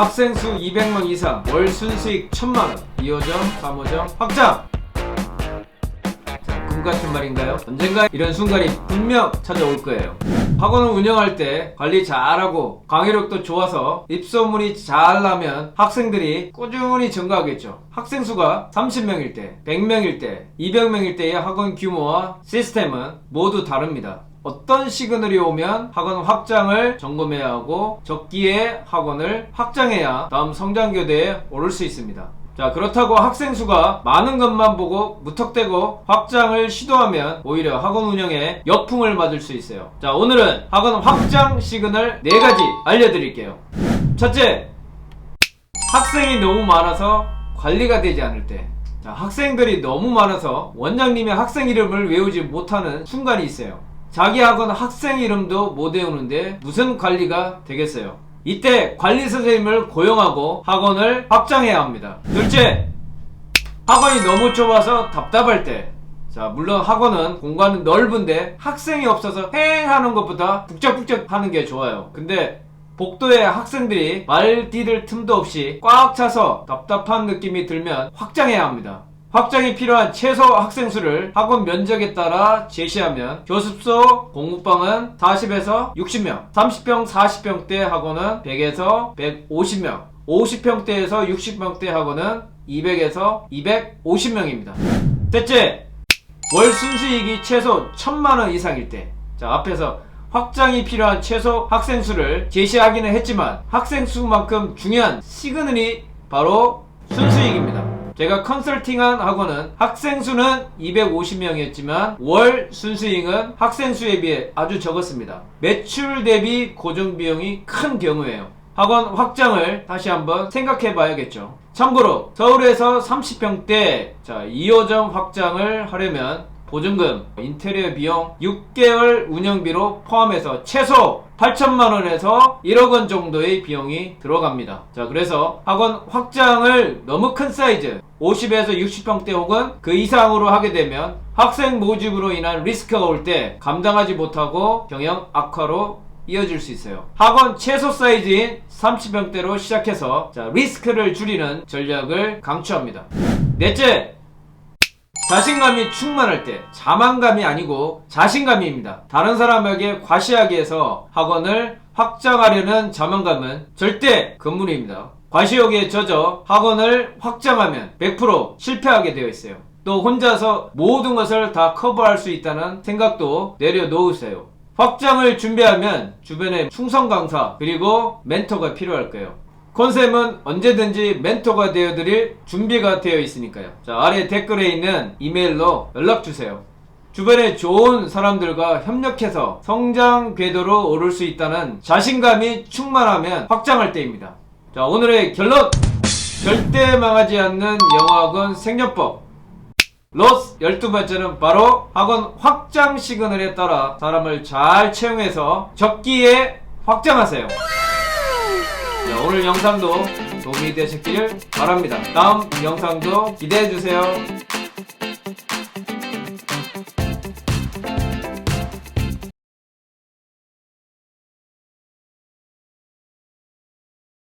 학생 수 200명 이상, 월 순수익 1000만 원, 2호점, 3호점 확장! 자, 꿈 같은 말인가요? 언젠가 이런 순간이 분명 찾아올 거예요. 학원을 운영할 때 관리 잘하고 강의력도 좋아서 입소문이 잘 나면 학생들이 꾸준히 증가하겠죠. 학생 수가 30명일 때, 100명일 때, 200명일 때의 학원 규모와 시스템은 모두 다릅니다. 어떤 시그널이 오면 학원 확장을 점검해야 하고 적기에 학원을 확장해야 다음 성장교대에 오를 수 있습니다. 자, 그렇다고 학생 수가 많은 것만 보고 무턱대고 확장을 시도하면 오히려 학원 운영에 역풍을 맞을 수 있어요. 자, 오늘은 학원 확장 시그널 4가지 알려드릴게요. 첫째, 학생이 너무 많아서 관리가 되지 않을 때. 자, 학생들이 너무 많아서 원장님의 학생 이름을 외우지 못하는 순간이 있어요. 자기 학원 학생 이름도 못 외우는데 무슨 관리가 되겠어요? 이때 관리 선생님을 고용하고 학원을 확장해야 합니다. 둘째, 학원이 너무 좁아서 답답할 때. 자, 물론 학원은 공간은 넓은데 학생이 없어서 횡하는 것보다 북적북적 하는 게 좋아요. 근데 복도에 학생들이 말 디딜 틈도 없이 꽉 차서 답답한 느낌이 들면 확장해야 합니다. 확장이 필요한 최소 학생 수를 학원 면적에 따라 제시하면 교습소 공부방은 40에서 60명, 30평, 40평대 학원은 100에서 150명, 50평대에서 60평대 학원은 200에서 250명입니다. 셋째, 월 순수익이 최소 1000만원 이상일 때. 자, 앞에서 확장이 필요한 최소 학생 수를 제시하기는 했지만 학생 수만큼 중요한 시그널이 바로 순수익입니다. 제가 컨설팅한 학원은 학생 수는 250명이었지만 월 순수익은 학생 수에 비해 아주 적었습니다. 매출 대비 고정 비용이 큰 경우에요. 학원 확장을 다시 한번 생각해 봐야겠죠. 참고로 서울에서 30평대 자 2호점 확장을 하려면 보증금, 인테리어 비용 6개월 운영비로 포함해서 최소 8천만 원에서 1억 원 정도의 비용이 들어갑니다. 자, 그래서 학원 확장을 너무 큰 사이즈 50에서 60평대 혹은 그 이상으로 하게 되면 학생 모집으로 인한 리스크가 올 때 감당하지 못하고 경영 악화로 이어질 수 있어요. 학원 최소 사이즈인 30평대로 시작해서 자, 리스크를 줄이는 전략을 강추합니다. 넷째, 자신감이 충만할 때 자만감이 아니고 자신감입니다. 다른 사람에게 과시하기 위해서 학원을 확장하려는 자만감은 절대 금물입니다. 과시욕에 젖어 학원을 확장하면 100% 실패하게 되어 있어요. 또 혼자서 모든 것을 다 커버할 수 있다는 생각도 내려놓으세요. 확장을 준비하면 주변에 충성 강사 그리고 멘토가 필요할 거예요. 컨셉은 언제든지 멘토가 되어드릴 준비가 되어 있으니까요. 자, 아래 댓글에 있는 이메일로 연락주세요. 주변에 좋은 사람들과 협력해서 성장 궤도로 오를 수 있다는 자신감이 충만하면 확장할 때입니다. 자, 오늘의 결론! 절대 망하지 않는 영어학원 생존법. 로스 12번째는 바로 학원 확장 시그널에 따라 사람을 잘 채용해서 적기에 확장하세요. 자, 오늘 영상도 도움이 되셨길 바랍니다. 다음 영상도 기대해 주세요.